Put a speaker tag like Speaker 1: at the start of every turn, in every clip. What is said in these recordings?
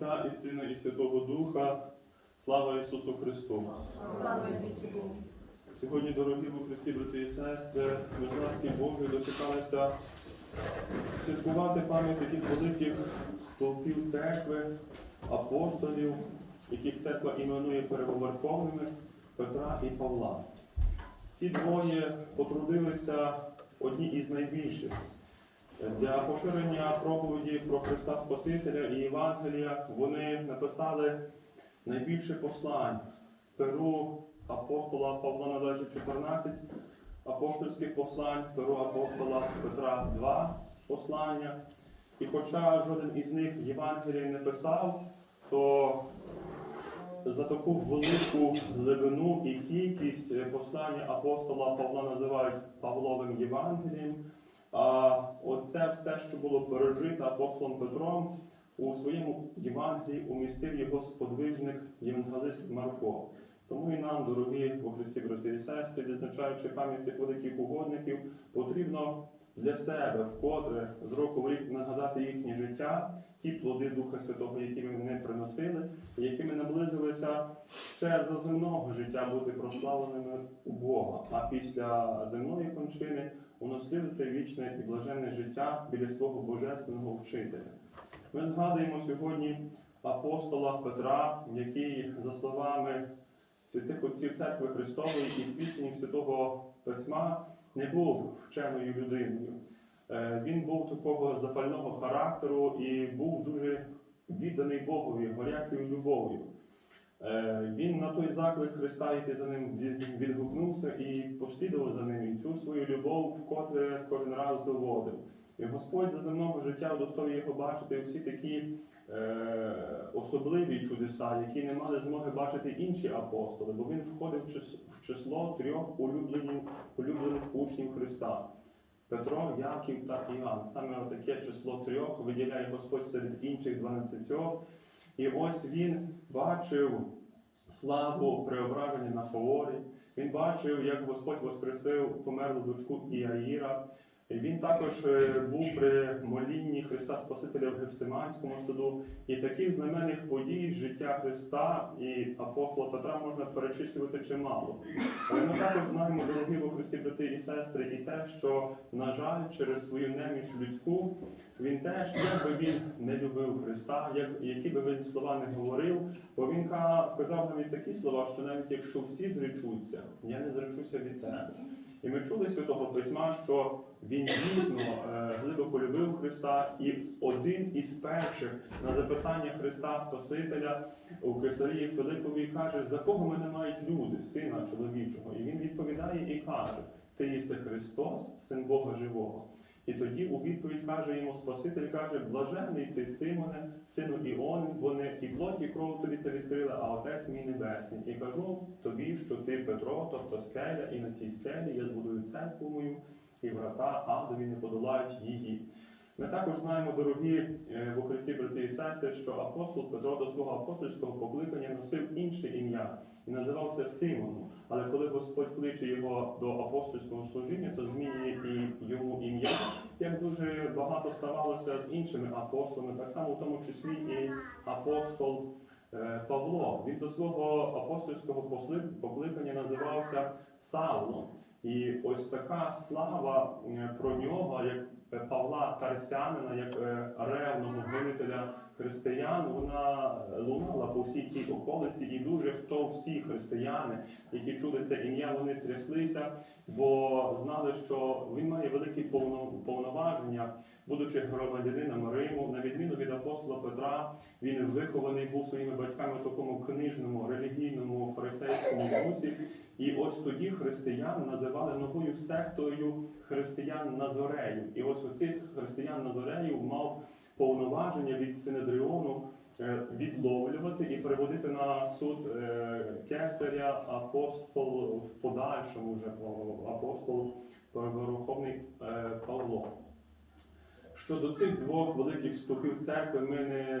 Speaker 1: Отця і Сина, і Святого Духа. Слава Ісусу Христу!
Speaker 2: Слава Богу.
Speaker 1: Сьогодні, дорогі у Христі, брати і сестри, ми ласки Божої дочекалися святкувати пам'ять таких великих стовпів церкви, апостолів, яких церква іменує переговорковними Петра і Павла. Ці двоє потрудилися одні із найбільших для поширення проповіді про Христа Спасителя і Євангелія. Вони написали найбільше послань Перу апостола Павла належить 14 апостольських послань, Перу апостола Петра 2 послання. І хоча жоден із них Євангелія не писав, то за таку велику глибину і кількість е, послання апостола Павла називають Павловим Євангелієм. Оце все, що було пережито апостолом Петром, у своєму Євангелії умістив його сподвижник євангелист Марко. Тому і нам, дорогі у Христі брати і сестри, відзначаючи пам'ять цих великих угодників, потрібно для себе вкотре з року в рік нагадати їхнє життя, ті плоди Духа Святого, які вони приносили, якими наблизилися ще за земного життя бути прославленими у Бога, а після земної кончини унаслідувати вічне і блаженне життя біля свого божественного вчителя. Ми згадуємо сьогодні апостола Петра, який, за словами святих отців церкви Христової і свідченням Святого Письма, не був вченою людиною. Е, Він був такого запального характеру і був дуже відданий Богові, горячою любов'ю. Е, Він на той заклик Христа йти за ним відгукнувся і послідував за ним. І цю свою любов вкотре кожен раз доводив. І Господь за земного життя удостоїв його бачити всі такі е, особливі чудеса, які не мали змоги бачити інші апостоли, бо він входив в число трьох улюблених, улюблених учнів Христа. Петро, Яків та Іоанн. Саме таке число трьох виділяє Господь серед інших дванадцятьох. І ось він бачив славу преображення на Фаорі. Він бачив, як Господь воскресив померлу дочку Іаїра. Він також е, був при молінні Христа Спасителя в Гефсиманському саду. І таких знаменних подій життя Христа і апостола Петра можна перечислювати чимало. Але ми також знаємо, дорогі во Христі, брати і сестри, і те, що, на жаль, через свою неміч людську він теж, як би він не любив Христа, як, які би він слова не говорив, бо він казав навіть такі слова, що навіть якщо всі зречуться, я не зречуся від тебе. І ми чули святого письма, що він дійсно е, глибоко любив Христа, і один із перших на запитання Христа Спасителя у Кесарії Филипові каже, за кого мене мають люди, сина чоловічого. І він відповідає і каже: Ти єси Христос, син Бога живого. І тоді у відповідь каже йому Спаситель, каже, блажений ти, Симоне, сину Іони, бо не і плоть, і кров тобі це відкрила, а Отець мій Небесний. І кажу тобі, що ти Петро, тобто скеля, і на цій скелі я збудую церкву мою, і врата адові не подолають її. Ми також знаємо, дорогі е, во Христі брати і сестри, що апостол Петро до свого апостольського покликання носив інше ім'я і називався Симоном. Але коли Господь кличе його до апостольського служіння, то змінює і йому ім'я, як дуже багато ставалося з іншими апостолами, так само в тому числі і апостол е, Павло. Він до свого апостольського покликання називався Савлом. І ось така слава е, про нього, як Павла Тарсянина, як е, ревного гонителя християн, вона лунала по всій тій околиці, і дуже хто всі християни, які чули це ім'я, вони тряслися, бо знали, що він має великі повноваження, будучи громадянином Риму, на відміну від апостола Петра, він вихований був своїми батьками в такому книжному, релігійному, фарисейському дусі. І ось тоді християн називали новою сектою християн Назорею. І ось оцих християн Назореїв мав повноваження від Синедріону е, відловлювати і приводити на суд е, кесаря апостол в подальшому вже апостол Верховний е, Павло. Щодо цих двох великих ступів церкви ми не,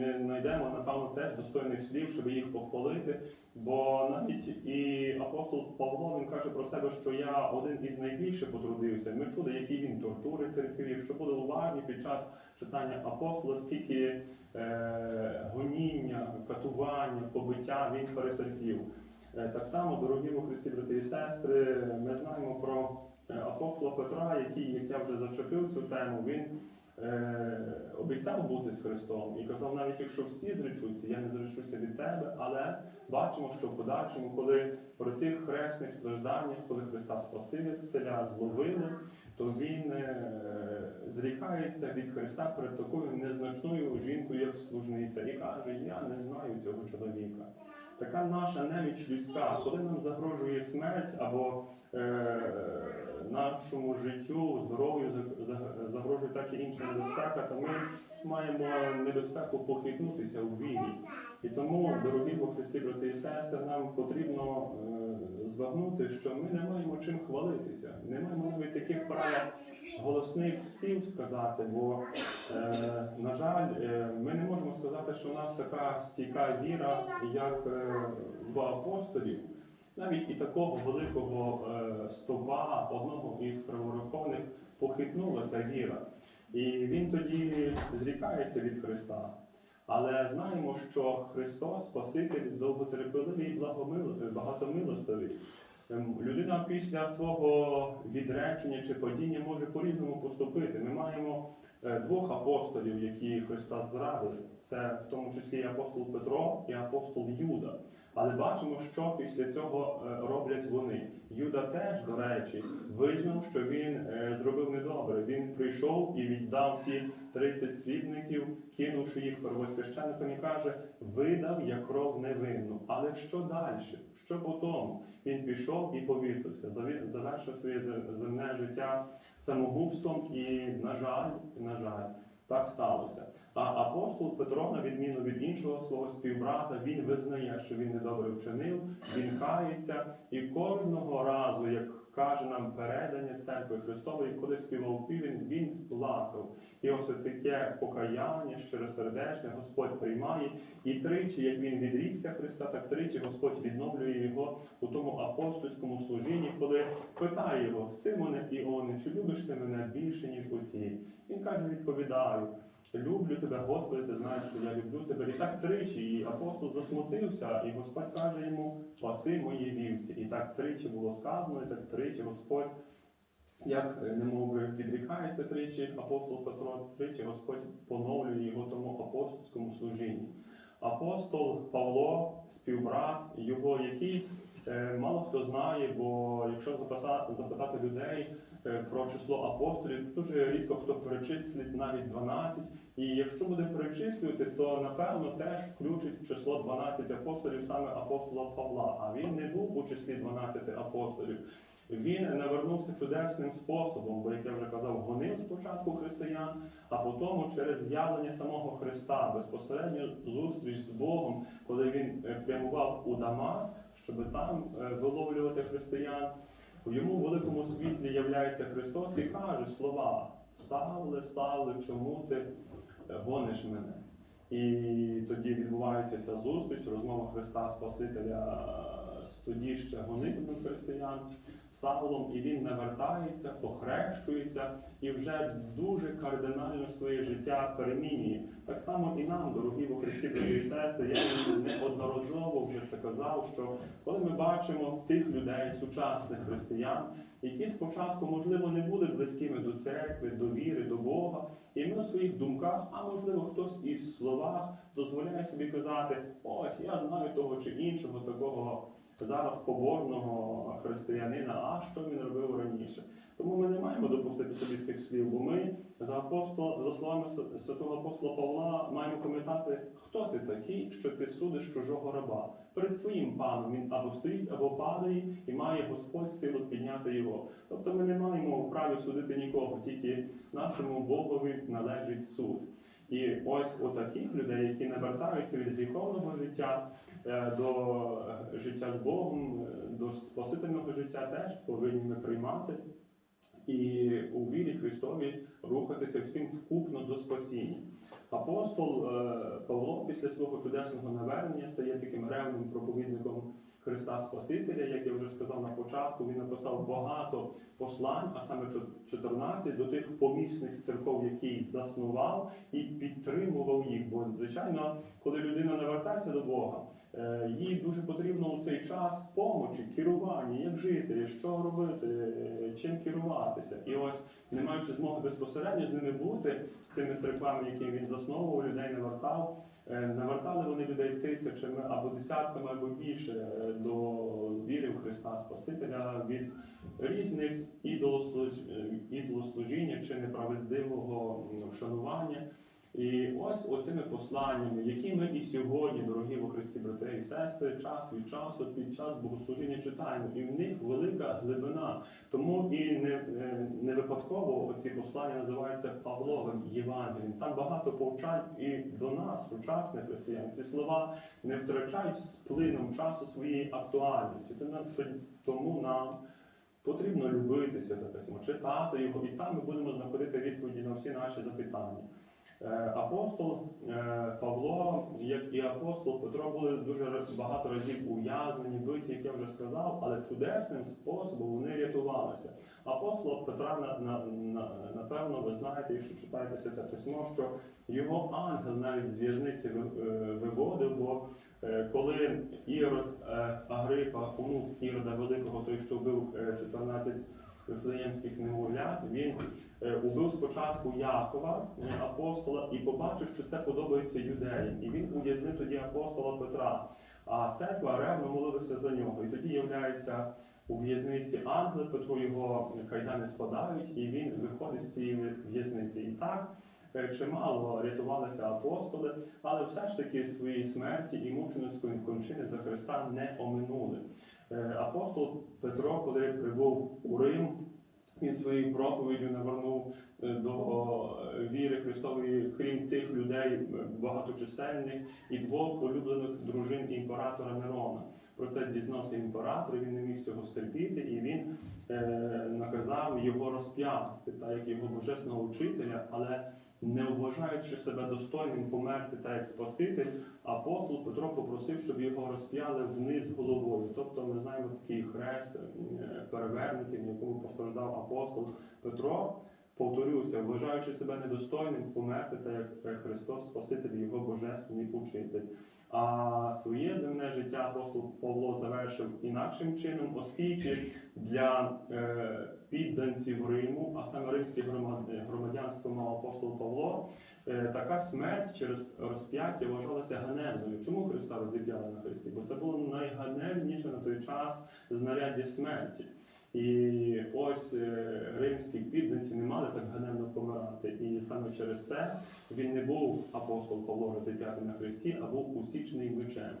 Speaker 1: не знайдемо, напевно, теж достойних слів, щоб їх похвалити. Бо навіть і апостол Павло він каже про себе, що я один із найбільше потрудився. Ми чули, які він тортури терпів. Якщо були уважні під час читання апостола, скільки е, катування, побиття він перетерпів. Е, Так само, дорогі у Христі, брати і сестри, ми знаємо про е, апостола Петра, який, як я вже зачепив цю тему, він обіцяв бути з Христом і казав, навіть якщо всі зречуться, я не зречуся від тебе, але бачимо, що в подальшому, коли при тих хресних стражданнях, коли Христа Спасителя зловили, то він е, зрікається від Христа перед такою незначною жінкою, як служниця, і каже: Я не знаю цього чоловіка. Така наша неміч людська, коли нам загрожує смерть або е, нашому життю, здоров'ю за- за- загрожує та чи інша небезпека, то ми маємо небезпеку похитнутися у вірі. І тому, дорогі Бо Христі, брати і сестри, нам потрібно е, збагнути, що ми не маємо чим хвалитися, не маємо навіть таких прав голосних слів сказати, бо, е, на жаль, е, ми не можемо сказати, що у нас така стійка віра, як в апостолів. Навіть і такого великого е, стовба, одного із праворуховних, похитнулася віра. І він тоді зрікається від Христа. Але знаємо, що Христос, Спаситель, довготерпеливий і багатомилостивий. Ем, Людина після свого відречення чи падіння може по-різному поступити. Ми маємо е, двох апостолів, які Христа зрадили. Це в тому числі і апостол Петро і апостол Юда. Але бачимо, що після цього е, роблять вони. Юда теж, до речі, визнав, що він е, зробив недобре. Він прийшов і віддав ті 30 срібників, кинувши їх первосвященникам і каже, видав я кров невинну. Але що далі? Що потім? Він пішов і повісився, завершив своє земне життя самогубством, і, на жаль, на жаль, так сталося. А апостол Петро, на відміну від іншого свого співбрата, він визнає, що він недобре вчинив, він кається, і кожного разу, як каже нам передання церкви Христової, коли співав півень, він плакав. І ось таке покаяння, щиросердечне, Господь приймає. І тричі, як він відрікся Христа, так тричі Господь відновлює його у тому апостольському служінні, коли питає його, Симоне Іоне, чи любиш ти мене більше, ніж оці? Він каже, відповідаю. Люблю тебе, Господи, ти знаєш, що я люблю тебе. І так тричі, і апостол засмутився, і Господь каже йому, паси мої вівці. І так тричі було сказано, і так тричі Господь, як е, немов би відрікається тричі апостол Петро, тричі Господь поновлює його тому апостольському служінні. Апостол Павло, співбрат, його який е, мало хто знає, бо якщо запитати людей про число апостолів, дуже рідко хто перечислить навіть 12. І якщо буде перечислювати, то напевно теж включить число 12 апостолів саме апостола Павла. А він не був у числі 12 апостолів. Він навернувся чудесним способом, бо, як я вже казав, гонив спочатку християн, а потім через з'явлення самого Христа, безпосередньо зустріч з Богом, коли він е, прямував у Дамаск, щоб там е, виловлювати християн. У йому великому світлі являється Христос і каже слова Савле, Савле, чому ти е, гониш мене? І тоді відбувається ця зустріч, розмова Христа Спасителя е, з тоді ще гонитими християн Савлом, і він навертається, похрещується і вже дуже кардинально своє життя перемінює. Так само і нам, дорогі во Христі, брати і сестри, я неодноразово вже це казав, що коли ми бачимо тих людей, сучасних християн, які спочатку, можливо, не були близькими до церкви, до віри, до Бога, і ми у своїх думках, а можливо, хтось із словах дозволяє собі казати: ось я знаю того чи іншого такого зараз побожного християнина, а що він робив раніше. Тому ми не маємо допустити собі цих слів, бо ми за апостол, за словами святого апостола Павла маємо пам'ятати, хто ти такий, що ти судиш чужого раба. Перед своїм паном він або стоїть, або падає, і має Господь силу підняти його. Тобто ми не маємо вправі судити нікого, тільки нашому Богові належить суд. І ось у таких людей, які навертаються від гріховного життя е, до е, життя з Богом, е, до спасительного життя, теж повинні ми приймати і у вірі Христові рухатися всім вкупно до спасіння. Апостол е, Павло після свого чудесного навернення стає таким ревним проповідником Христа Спасителя, як я вже сказав на початку, він написав багато послань, а саме чо- 14 до тих помісних церков, які заснував і підтримував їх. Бо, звичайно, коли людина навертається до Бога, їй дуже потрібно у цей час помочі, керування, як жити, що робити, е, чим керуватися. І ось, не маючи змоги безпосередньо з ними бути, з цими церквами, які він засновував, людей навертав. Е, Навертали вони людей тисячами або десятками, або більше е, до віри в Христа Спасителя від різних ідолослуж- е, ідолослужіння чи неправедливого вшанування. І ось оцими посланнями, які ми і сьогодні, дорогі во Христі брати і сестри, час від часу під час богослужіння читаємо, і в них велика глибина. Тому і не, е, не випадково ці послання називаються Павловим Євангелієм. Там багато повчань і до нас, сучасних християн. Ці слова не втрачають з плином часу своєї актуальності. Тому нам- потрібно любитися до письма, читати його, і там ми будемо знаходити відповіді на всі наші запитання. Е, Апостол е, Павло, як і апостол Петро, були дуже багато разів ув'язнені, биті, як я вже сказав, але чудесним способом вони рятувалися. Апостола Петра, на, на, на, напевно, ви знаєте, якщо читаєте святе письмо, що його ангел навіть з в'язниці е, виводив, бо коли Ірод Агрипа, онук Ірода Великого, той, що вбив е, 14 вифлеємських немовлят, він е, убив спочатку Якова, е, апостола, і побачив, що це подобається юдеям. І він ув'язнив тоді апостола Петра. А церква ревно молилася за нього. І тоді являється у в'язниці ангели, Петро його кайдани спадають, і він виходить з цієї в'язниці. І так е, чимало рятувалися апостоли, але все ж таки своєї смерті і мученицької кончини за Христа не оминули. Е, Апостол Петро, коли прибув у Рим, він своєю проповіддю навернув е, до віри Христової, крім тих людей багаточисельних і двох улюблених дружин імператора Нерона. Про це дізнався імператор, він не міг цього стерпіти, і він е, наказав його розп'яти, так як його божественного учителя, але не вважаючи себе достойним померти та як спасити, апостол Петро попросив, щоб його розп'яли вниз головою. Тобто ми знаємо такий хрест е, перевернутий, в якому постраждав апостол Петро. Повторюся, вважаючи себе недостойним померти, так як Христос Спаситель, його божественний учитель. А своє земне життя апостол Павло завершив інакшим чином, оскільки для е, підданців Риму, а саме римське громадянство мав апостол Павло, е, така смерть через розп'яття вважалася ганебною. Чому Христа розіп'яли на Христі? Бо це було найганебніше на той час знаряддя смерті. І ось е, римські підданці не мали так ганебно помирати. І саме через це він не був апостол Павло розіп'ятий на Христі, а був усічений мечем.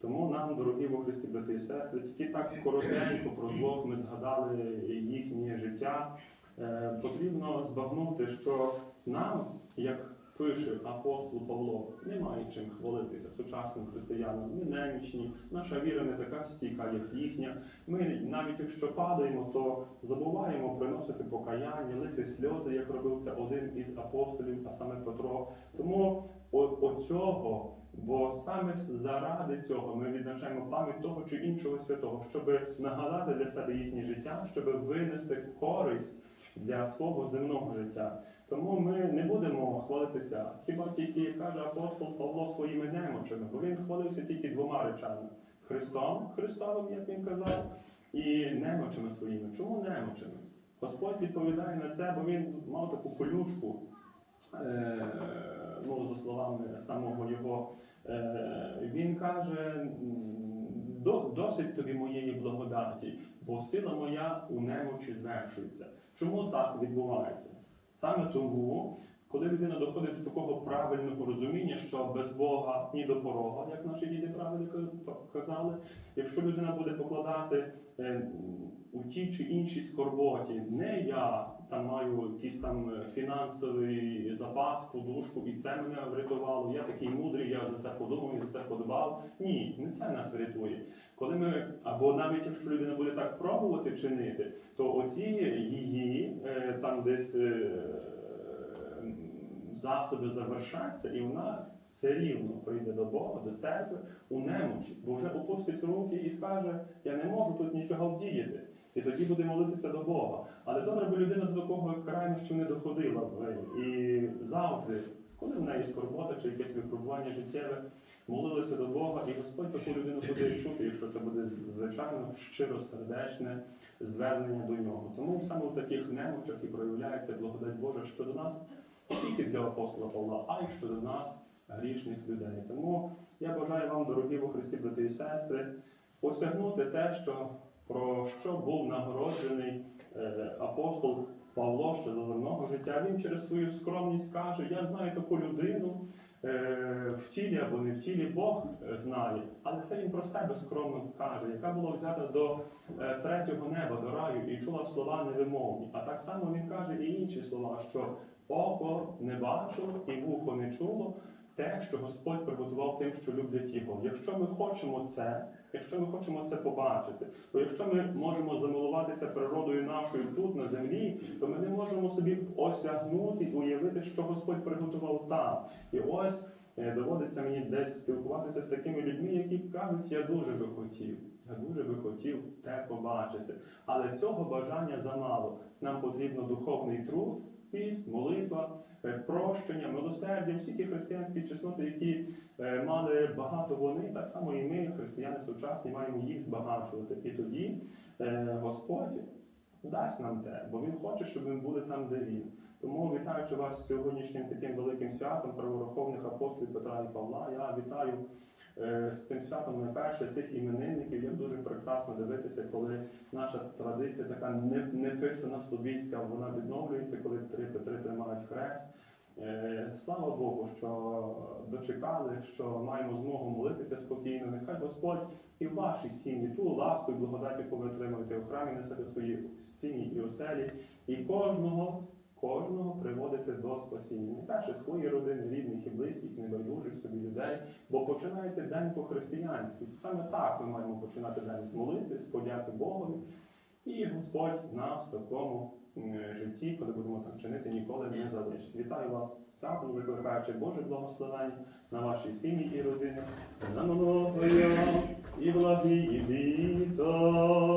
Speaker 1: Тому нам, дорогі во Христі, брати і сестри, тільки так коротенько про двох ми згадали їхнє життя. Е, потрібно збагнути, що нам, як пише апостол Павло, немає чим хвалитися сучасним християнам. Ми немічні, наша віра не така стійка, як їхня. Ми навіть якщо падаємо, то забуваємо приносити покаяння, лити сльози, як робив це один із апостолів, а саме Петро. Тому оцього, бо саме заради цього ми відзначаємо пам'ять того чи іншого святого, щоб нагадати для себе їхнє життя, щоб винести користь для свого земного життя. Тому ми не будемо хвалитися, хіба тільки каже апостол Павло своїми немочами, бо він хвалився тільки двома речами: Христом, Христовим, як він казав, і немочами своїми. Чому немочами? Господь відповідає на це, бо він мав таку колючку, е, ну, за словами самого його. Е, він каже: досить тобі моєї благодаті, бо сила моя у немочі звершується. Чому так відбувається? Саме тому, коли людина доходить до такого правильного розуміння, що без Бога ні до порога, як наші діти правильно ка- казали, якщо людина буде покладати е, у тій чи іншій скорботі, не я там маю якийсь там е, фінансовий запас, подушку, і це мене врятувало. Я такий мудрий, я за це подумав, і за це подбав. Ні, не це нас врятує. Коли ми, або навіть якщо людина буде так пробувати чинити, то оці її е, там десь е, засоби завершаться, і вона все рівно прийде до Бога, до церкви у немочі, бо вже опустить руки і скаже, я не можу тут нічого вдіяти. І тоді буде молитися до Бога. Але добре би людина до такого крайнощів не доходила б. І завжди, коли в неї скорбота чи якесь випробування життєве, молилися до Бога, і Господь таку людину буде чути, якщо це буде звичайно щиросердечне звернення до нього. Тому саме в таких немочах і проявляється благодать Божа щодо нас, не тільки для апостола Павла, а й щодо нас, грішних людей. Тому я бажаю вам, дорогі во Христі, брати і сестри, осягнути те, що про що був нагороджений е, апостол Павло ще за земного життя. Він через свою скромність каже: Я знаю таку людину. Е, В тілі або не в тілі Бог е, знає, але це він про себе скромно каже, яка була взята до е, третього неба, до раю, і чула слова невимовні. А так само він каже і інші слова, що око не бачило і вухо не чуло те, що Господь приготував тим, що люблять його. Якщо ми хочемо це, якщо ми хочемо це побачити, то якщо ми можемо замилуватися природою нашою тут на землі, то ми не можемо собі осягнути і уявити, що Господь приготував там. І ось е, доводиться мені десь спілкуватися з такими людьми, які кажуть, я дуже би хотів, я дуже би хотів те побачити. Але цього бажання замало. Нам потрібно духовний труд, піст, молитва, прощення, милосердя, всі ті християнські чесноти, які е, мали багато вони, так само і ми, християни сучасні, маємо їх збагачувати. І тоді е, Господь дасть нам те, бо Він хоче, щоб ми були там, де Він. Тому вітаючи вас сьогоднішнім таким великим святом правоверховних апостолів Петра і Павла, я вітаю з цим святом найперше тих іменинників. Як дуже прекрасно дивитися, коли наша традиція така не- неписана слобідська, вона відновлюється, коли три Петри тримають хрест. Е, Слава Богу, що дочекали, що маємо змогу молитися спокійно. Нехай Господь і в вашій сім'ї ту ласку і благодать, яку ви отримуєте в храмі, в своїй сім'ї і оселі, і кожного, кожного приводите до спасіння. Найперше свої родини, рідних і близьких, небайдужих собі людей, бо починаєте день по-християнськи. Саме так ми маємо починати день з молитви, з подяки Богові. І Господь нас в такому житті, коли будемо так чинити, ніколи не залишить. Вітаю вас святом, закликаючи Боже благословення на вашій сім'ї і родини, на нового і благі літо.